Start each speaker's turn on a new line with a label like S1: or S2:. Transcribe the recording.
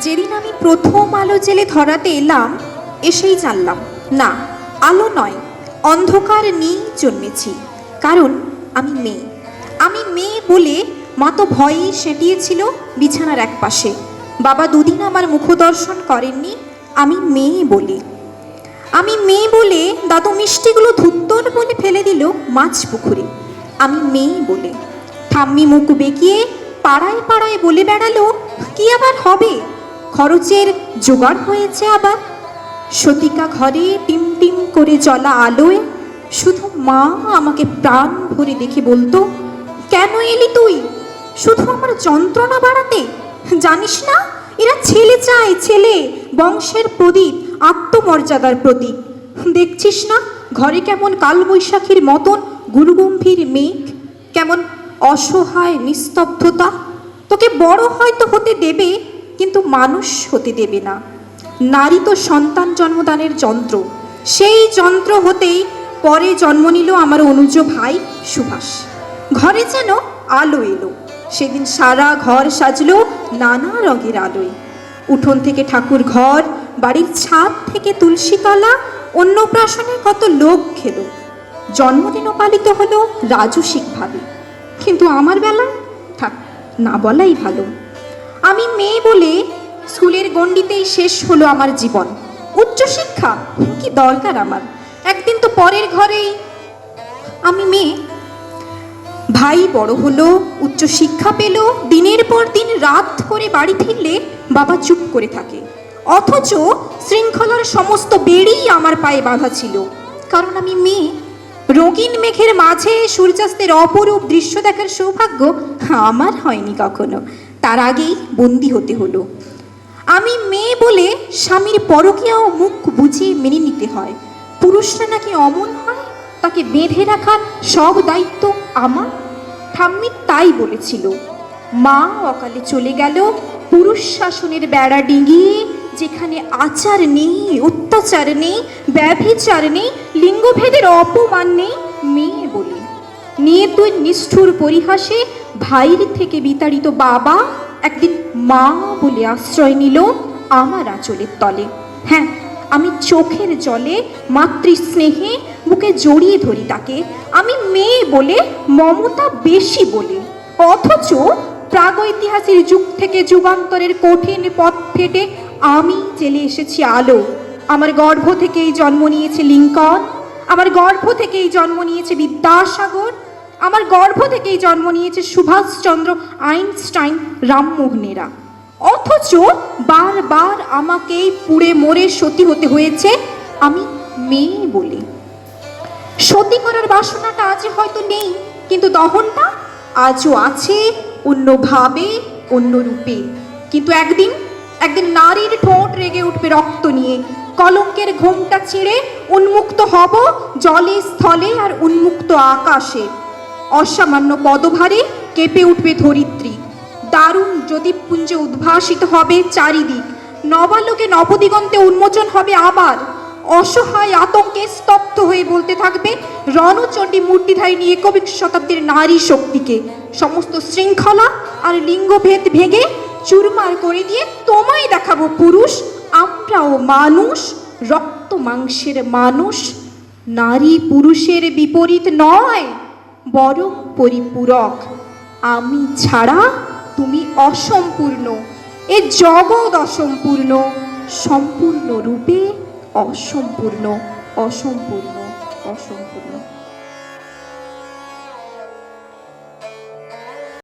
S1: যেদিন আমি প্রথম আলো জেলে ধরাতে এলাম, এসেই জানলাম, না, আলো নয়, অন্ধকার নিয়েই জন্মেছি, কারণ আমি মেয়ে। আমি মেয়ে বলে মা তো ভয়েই সেঁটিয়েছিল বিছানার এক পাশে বাবা দুদিন আমার মুখদর্শন করেননি, আমি মেয়ে বলে। আমি মেয়ে বলে দাদু মিষ্টিগুলো ধুত্তর বলে ফেলে দিল মাছ পুকুরে। আমি মেয়ে বলে। ঠাম্মি মুখ বেঁকিয়ে পাড়ায় পাড়ায় বলে বেড়ালো, কি আবার হবে? খরচের জোগাড় হয়েছে আবার। সতিকা ঘরে টিম টিম করে জ্বলা আলোয় শুধু মা আমাকে প্রাণ ভরে দেখে বলতো, কেন এলি তুই? শুধু আমার যন্ত্রণা বাড়াতে? জানিস না, এরা ছেলে চায়, ছেলে, বংশের প্রদীপ, আত্মমর্যাদার প্রতীক দেখছিস না, ঘরে কেমন কালবৈশাখীর মতন গুরুগম্ভীর মেঘ, কেমন অসহায় নিস্তব্ধতা? তোকে বড় হয়তো হতে দেবে কিন্তু মানুষ হতে দেবে না। নারী তো সন্তান জন্মদানের যন্ত্র। সেই যন্ত্র হতেই পরে জন্ম নিল আমার অনুজ ভাই সুভাষ। ঘরে যেন আলো এলো। সেদিন সারা ঘর সাজলো নানা রঙের আলোয়। উঠোন থেকে ঠাকুর ঘর, বাড়ির ছাদ থেকে তুলসীতলা অন্নপ্রাশনে কত লোক খেলো। জন্মদিনও পালিত হলো রাজসিকভাবে। কিন্তু আমার বেলায়, থাক, না বলাই ভালো। আমি মেয়ে বলে স্কুলের গণ্ডিতেই শেষ হলো আমার জীবন। উচ্চশিক্ষা, কি দরকার আমার? একদিন তো পরের ঘরেই আমি মেয়ে। ভাই বড় হলো, উচ্চশিক্ষা পেল, দিনের পর দিন রাত করে বাড়ি ফিরলে বাবা চুপ করে থাকে। অথচ শৃঙ্খলার সমস্ত বেড়েই আমার পায়ে বাঁধা ছিল। কারণ আমি মেয়ে। রঙিন মেঘের মাঝে সূর্যাস্তের অপরূপ দৃশ্য দেখার সৌভাগ্য আমার হয়নি কখনো। তার আগেই বন্দি হতে হলো। আমি মেয়ে বলে স্বামীর পরকীয়াও মুখ বুঝিয়ে মেনে নিতে হয়। পুরুষরা নাকি অমন হয়, তাকে বেঁধে রাখার সব দায়িত্ব আমার? ঠাম্মি তাই বলেছিল। মা অকালে চলে গেল, পুরুষ শাসনের বেড়া ডিঙিয়ে, যেখানে আচার নেই, অত্যাচার নেই, ব্যভিচার নেই, লিঙ্গভেদের অপমান নেই, মেয়ে নিয়ে তুই নিষ্ঠুর পরিহাসে ভাইয়ের থেকে বিতাড়িত বাবা একদিন মা বলে আশ্রয় নিল আমার আঁচলের তলে। হ্যাঁ আমি চোখের জলে মাতৃস্নেহে বুকে জড়িয়ে ধরি তাকে। আমি মেয়ে বলে, মমতা বেশি বলে। অথচ প্রাগৈতিহাসিক যুগ থেকে যুগান্তরের কঠিন পথ ফেটে আমি জেলে এসেছি আলো। আমার গর্ভ থেকেই জন্ম নিয়েছে লিঙ্কন। আমার গর্ভ থেকেই জন্ম নিয়েছে বিদ্যাসাগর, আমার গর্ভ থেকেই জন্ম নিয়েছে সুভাষচন্দ্র আইনস্টাইন, রামমোহনেরা। অথচ বারবার আমাকেই পুড়ে মরে সতী হতে হয়েছে আমি মেয়ে বলে। সতী করার বাসনাটা আজ হয়তো নেই, কিন্তু দহনটা আজও আছে অন্যভাবে অন্য রূপে কিন্তু একদিন একদিন নারীর ঠোঁট রেগে উঠবে রক্ত নিয়ে কলঙ্কের ঘোমটা ছিঁড়ে উন্মুক্ত হব জলে, স্থলে আর উন্মুক্ত আকাশে। অসামান্য পদভারে কেঁপে উঠবে ধরিত্রী। দারুণ জ্যোতিপুঞ্জে উদ্ভাসিত হবে চারিদিক। নবালোকে নবদিগন্তে উন্মোচন হবে আবার। অসহায় আতঙ্কে স্তব্ধ হয়ে বলতে থাকবে রণচণ্ডী মূর্তিধারিণী একবিংশ শতাব্দীর নারী শক্তিকে। সমস্ত শৃঙ্খলা আর লিঙ্গভেদ ভেঙে চুরমার করে দিয়ে তোমায় দেখাবো পুরুষ আমরাও মানুষ রক্ত মাংসের মানুষ, নারী পুরুষের বিপরীত নয়, বরং পরিপূরক। আমি ছাড়া তুমি অসম্পূর্ণ, এ জগৎ অসম্পূর্ণ সম্পূর্ণ রূপে অসম্পূর্ণ অসম্পূর্ণ অসম্পূর্ণ।